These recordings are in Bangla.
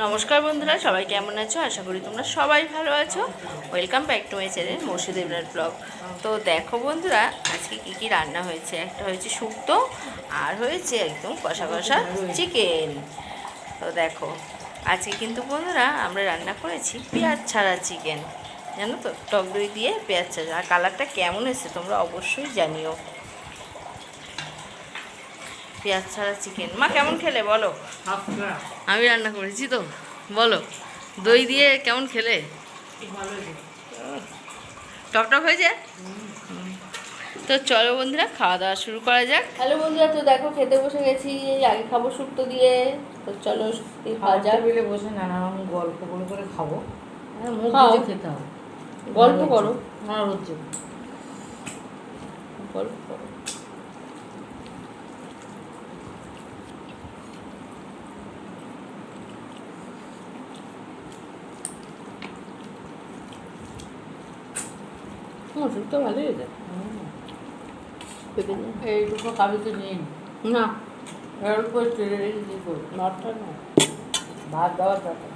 নমস্কার বন্ধুরা, সবাই কেমন আছো? আশা করি তোমরা সবাই ভালো আছো। Welcome back to my channel Masjid Ibrar blog তো দেখো বন্ধুরা, আজকে কী কী রান্না হয়েছে? একটা হয়েছে শুক্তো, আর হয়েছে একদম কষা কষা চিকেন তো দেখো, আজকে কিন্তু বন্ধুরা আমরা রান্না করেছি পেঁয়াজ ছাড়া চিকেন জানো তো? টক দই দিয়ে পেঁয়াজ ছাড়া। আর কালারটা কেমন এসেছে তোমরা অবশ্যই জানিও। পেঁয়াজ ছাড়া চিকেন মা কেমন খেলে বলো? আমি রান্না করেছি তো বলো। দই দিয়ে কেমন খেলে? টকটক হয়েছে। তো চলো বন্ধুরা খাওয়া দাওয়া শুরু করা যাক। হ্যালো বন্ধুরা তো দেখো খেতে বসে গেছি আগে খাব শুক্তো দিয়ে। তো চলো শুক্তো খাওয়া যাক। টেবিলে বসে নানান গল্প করে করে খাব। হ্যাঁ মুখ খাও। খেতে হবে। গল্প করো। আমার হচ্ছে গল্প করো। শুক্তো ভালোই এইটুকু তো নিন না এর উপর চেড়ে রেখে কি করব নটা না ভাত দেওয়ার দরকার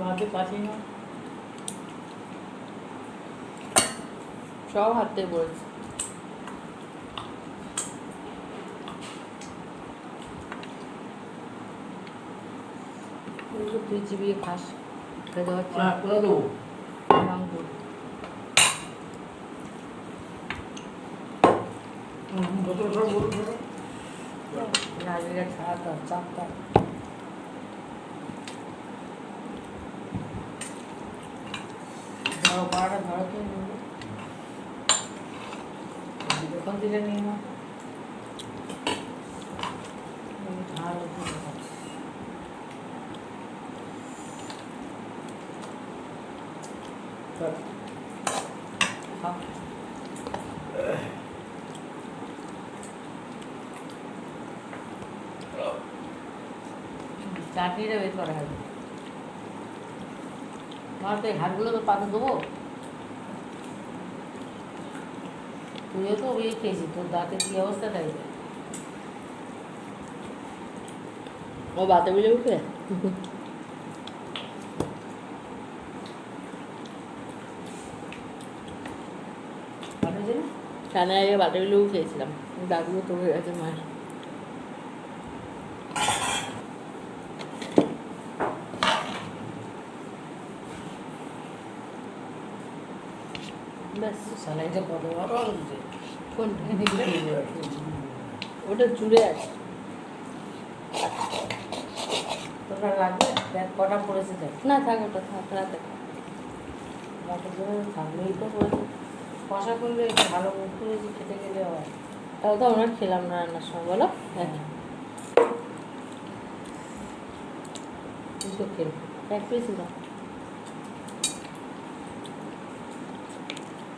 ভাতে পাচ্ছি না সব হাতে পড়েছে ওগুলো তুই চিবিয়ে খাস খেতে হচ্ছে নারীরা ছাড়া তো চাপটা ধরো পাড়াটা ধরো তো। দোকান থেকে নিয়ে নাও এই ঝাল একটু দেখাও। খাও। চাটনিটা বের তো এই দেবো তুইও তো ওই খেয়েছিস তোর দাঁতের কী অবস্থা তাই ও বাতা বিলে উঠে? পাঠিয়েছে আগে বাতা খেয়েছিলাম। দাগুলো তো হয়ে গেছে মায়ের। ওটা জুড়ে আছে। তোরা লাগবে? কটা পড়েছে না থাক ওটা থাক রাতে। থাকলেই তো পড়েছে। কষা করলে ভালো করেছি খেতে গেলে হয় তাও তো আমরা খেলাম না রান্নার সময় বলো? হ্যাঁ। এক পিস দাও।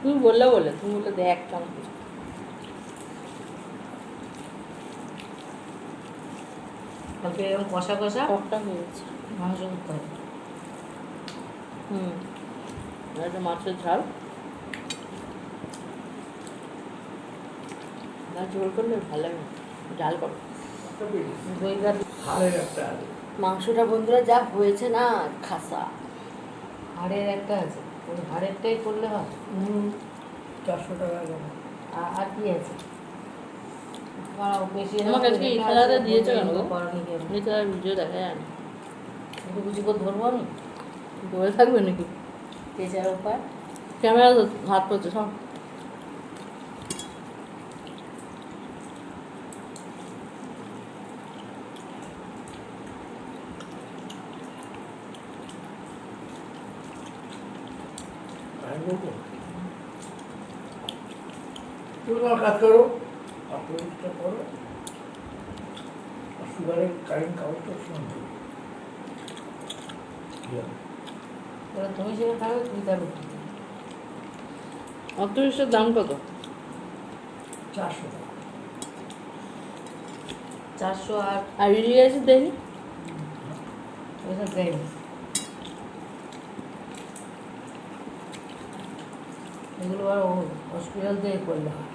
তুমি বললে বলে তুমি বললে দেখ কেমন কিছু কালকে এরকম কষা কষা টকটা হয়ে গেছে। মাংস করতে হবে। হুম। একটা মাছের ঝাল। না ঝোল করলে ভালো লাগে না। করো। মাংসটা বন্ধুরা যা হয়েছে না খাসা। হাড়ের একটা আছে ওই হাড়েরটাই করলে হয়। চারশো টাকা গেল আর আর কি আছে? আর বেশি আমাকে আজকে এই খেলাটা দিয়েছে কেন গো? করনি কেন? আমি তো আর ভিডিও দেখা যায় না একটু কিছু করে ধরবো আমি? ধরে থাকবে নাকি? পেঁচার উপায় ক্যামেরা তো হাত পড়ছে সব তুমি তোমার কাজ করো আপলোডটা করো সুগারের কারেন্ট কাগজটা শুনবে তুমি সেখানে থাকবে তুই থাকবে অত্রিশের দাম কত চারশো টাকা চারশো আর আর ইলিয়াসের দেখি ওইসব দেয়নি। এগুলো আর হসপিটাল থেকে করলে হয়।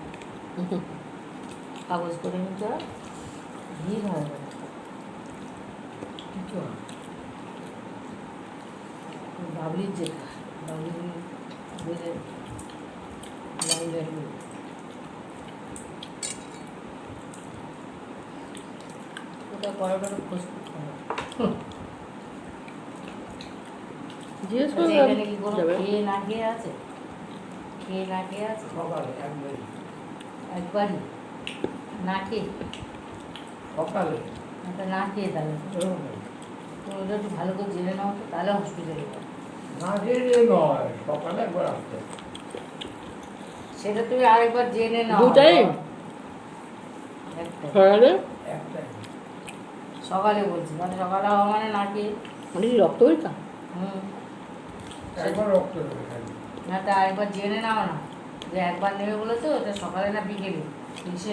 কাগজ করে নিতে হয় ভিড় হয় না। কিছু বাবলির যেটা বাবলি বেড়ে লাইন লাগবে কোথাও কড়াটা খোঁজ করতে হবে। জিজ্ঞেস আচ্ছা, এখানে কি কোনো খেয়ে না খেয়ে আছে? খেয়ে না খেয়ে আছে? সকালে একবারই না খেয়ে? সকালে? না খেয়ে তাহলে। তুমি ওটা একটু ভালো করে জেনে নাও তো তাহলে হসপিটালে না খেয়ে নয় সকালে একবার আসতে। সেটা তুমি আরেকবার জেনে নাও। দু টাইম? সকালে? সকালে বলছি মানে সকালে হওয়া মানে না খেয়ে। মানে কি রক্ত পরীক্ষা? হুম। একবার রক্ত দেবে খালি না তা আরেকবার জেনে নাও না। যে একবার নেবে বলেছ ওটা সকালে না বিকেলে?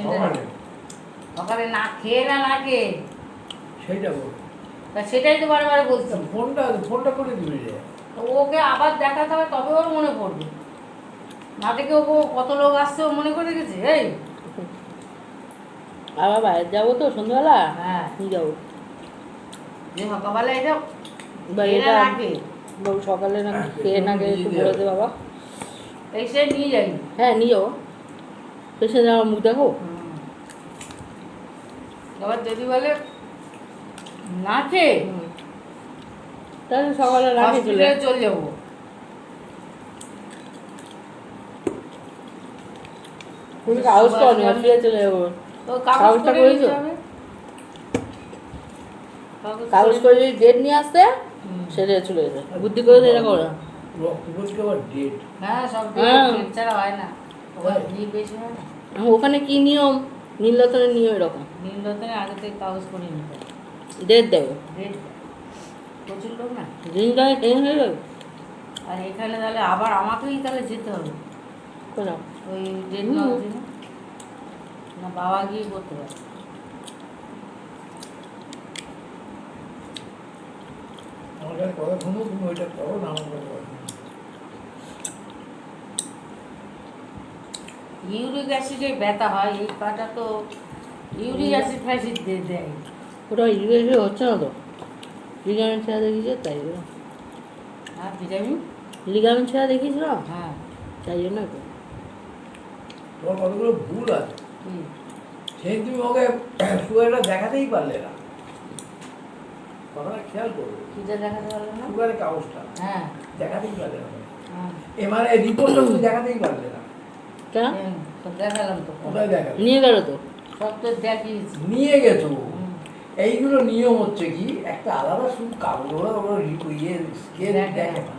সকালে? সকালে না খেয়ে না না খেয়ে? সেইটা বল। তা সেটাই তো বারে বলছি। ফোনটা ফোনটা করে দিবি ওকে আবার দেখাতে হবে তবে ওর মনে পড়বে। না দেখে ও কত লোক আসছে ও মনে করে গেছে এই। আবার বাইরে যাব তো সন্ধ্যাবেলা? হ্যাঁ। যাব। যে সকালবেলা এটা বা খেয়ে এটা না না খেয়ে বাবু সকালে না খেয়ে না খেয়ে একটু বলে দে বাবা। এসে নিয়ে যাই হ্যাঁ নিয়ে যাব মুখ দেখো। যদি বলে না খেয়ে তাহলে সকালে না চলে চলে যাব। তুমি কাগজ করো নি হসপিটালে চলে যাব। তো কাগজটা করে করেছ? কাগজ করে যদি ডেট নিয়ে আসতে। সেটা চলে যেতে বুদ্ধি করে এটা করো ওখানে কি নিয়ম? নীলরতনের নিয়ম এরকম। নীলরতনে আগে থেকে কাগজ করে নিতে ডেট দেবে। ডেট প্রচুর লোক না? দিন গায়ে ট্রেন হয়ে যাবে? আর এখানে তাহলে আবার আমাকেই তাহলে যেতে হবে। কোথাও ওই ডেট। না বাবা গিয়ে করতে পারে আমার কাছে কথা শুনো তুমি ওইটা করো না আমার কাছে কথা ইউরিক অ্যাসিডে ব্যথা হয় এই পাটা তো ইউরিক অ্যাসিড ফ্যাসিড দিয়ে দেয়। ওটা ইউএসএ হচ্ছে না তো? লিগামেন্ট ছেঁড়া দেখিয়েছে তাই জন্য। আর ভিটামিন? লিগামেন্ট ছেঁড়া দেখিয়েছিল? হ্যাঁ। তাই জন্য তো। তোমার কতগুলো ভুল আছে? সেই তুমি ওকে সুগারটা দেখাতেই পারলে না। কথাটা খেয়াল করো। সুগারের কাগজটা। হ্যাঁ। দেখাতেই পারলে না। হ্যাঁ। এমআরআই রিপোর্টটা তুমি দেখাতেই পারলে না। দেখালাম তো। কোথায় দেখালে? নিয়ে গেল তো? সব তো দেখিয়েছি। নিয়ে গেছো? এইগুলো নিয়ম হচ্ছে কি একটা আলাদা শুধু কাগজ ওরা ওরা ইয়ে স্কেল দেখে না।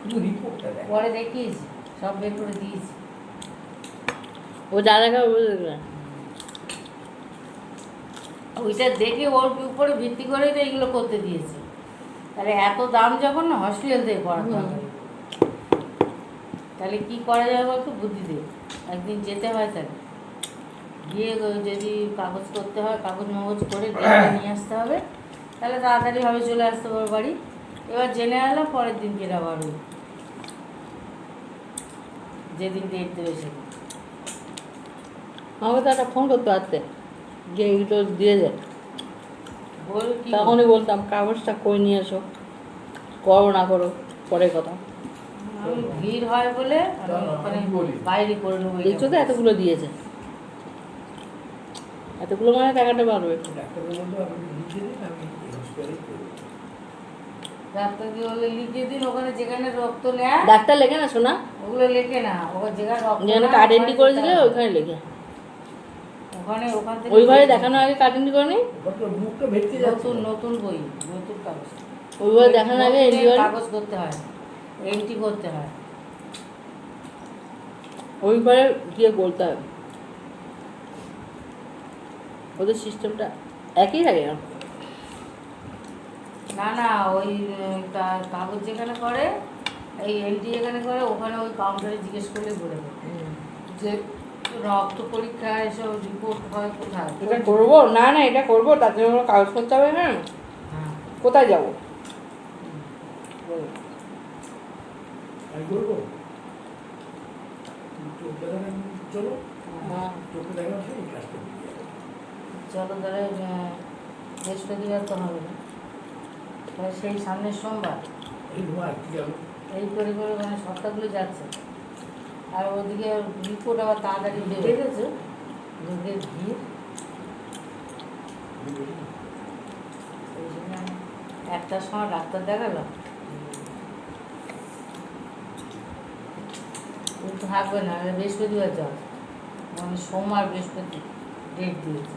শুধু রিপোর্টটা দেখে। পরে দেখিয়েছি সব বের করে দিয়েছি। ও যা দেখা বুঝে দেখবে ওইটা দেখে ওর উপরে ভিত্তি করেই তো এইগুলো করতে দিয়েছে। তাহলে এত দাম যখন না হসপিটাল থেকে হুম। হবে। তাহলে কি করা যাবে বলতো? বুদ্ধি দে। একদিন যেতে হয় তাহলে। গিয়ে যদি কাগজ করতে হয় কাগজ মগজ করে নিয়ে আসতে হবে। তাহলে তাড়াতাড়ি হবে চলে আসতে পারব বাড়ি। এবার জেনে এলাম পরের দিন আবার ওই যেদিন ডেট দেবে সেদিন। আমাকে তো একটা ফোন করতে পারতে যে এইগুলো দিয়ে দেয় তখনই বলতাম কাগজটা কই নিয়ে এসো? করো না করো পরে কথা। ভিড় হয় বলে। বাইরে করে নেব দেখছ তো এতগুলো দিয়েছে। এতগুলো মানে টাকাটা নেয় ডাক্তার লেখে না শোনা ওগুলো লেখে না ওখানে যেখানে রক্ত যেখানে নেয়, কার্ড এন্ট্রি করে ওখানে দিলে যেতে হবে। ওখানে লেখে। ওখানে ওখান থেকে ওইভাবে লিখে দেখানোর আগে কার্ড এন্ট্রি করে নি ওখান তো মুখটা ভেটকে যাচ্ছে। নতুন নতুন বই নতুন কাগজ। ওইভাবে দেখানোর আগে এন্ট্রি কাগজ করতে হয় এন্ট্রি করতে হয়। ওইভাবে গিয়ে বলতে হবে। ওদের সিস্টেমটা একই থাকে না না না ওই কাগজ যেখানে করে এই এন্ট্রি যেখানে করে ওখানে ওই কাউন্টারে জিজ্ঞেস করলে বলে দেবে। যে রক্ত পরীক্ষা এসব রিপোর্ট হয় কোথায়? এটা করব? না না এটা করব তার জন্য আমার কাগজ করতে হবে হ্যাঁ হ্যাঁ। কোথায় যাব? চলো। হ্যাঁ। যাব। চলো তাহলে বৃহস্পতিবার তো হবে না তাহলে সেই সামনের সোমবার। এই করে করে মানে সপ্তাহগুলো যাচ্ছে। আর ওদিকে রিপোর্ট আবার তাড়াতাড়ি বেড়ে গেছে লোকের ভিড়। একটার সময় ডাক্তার দেখালাম ও থাকবে না বৃহস্পতিবার যাও মানে সোমবার বৃহস্পতি ডেট দিয়েছে।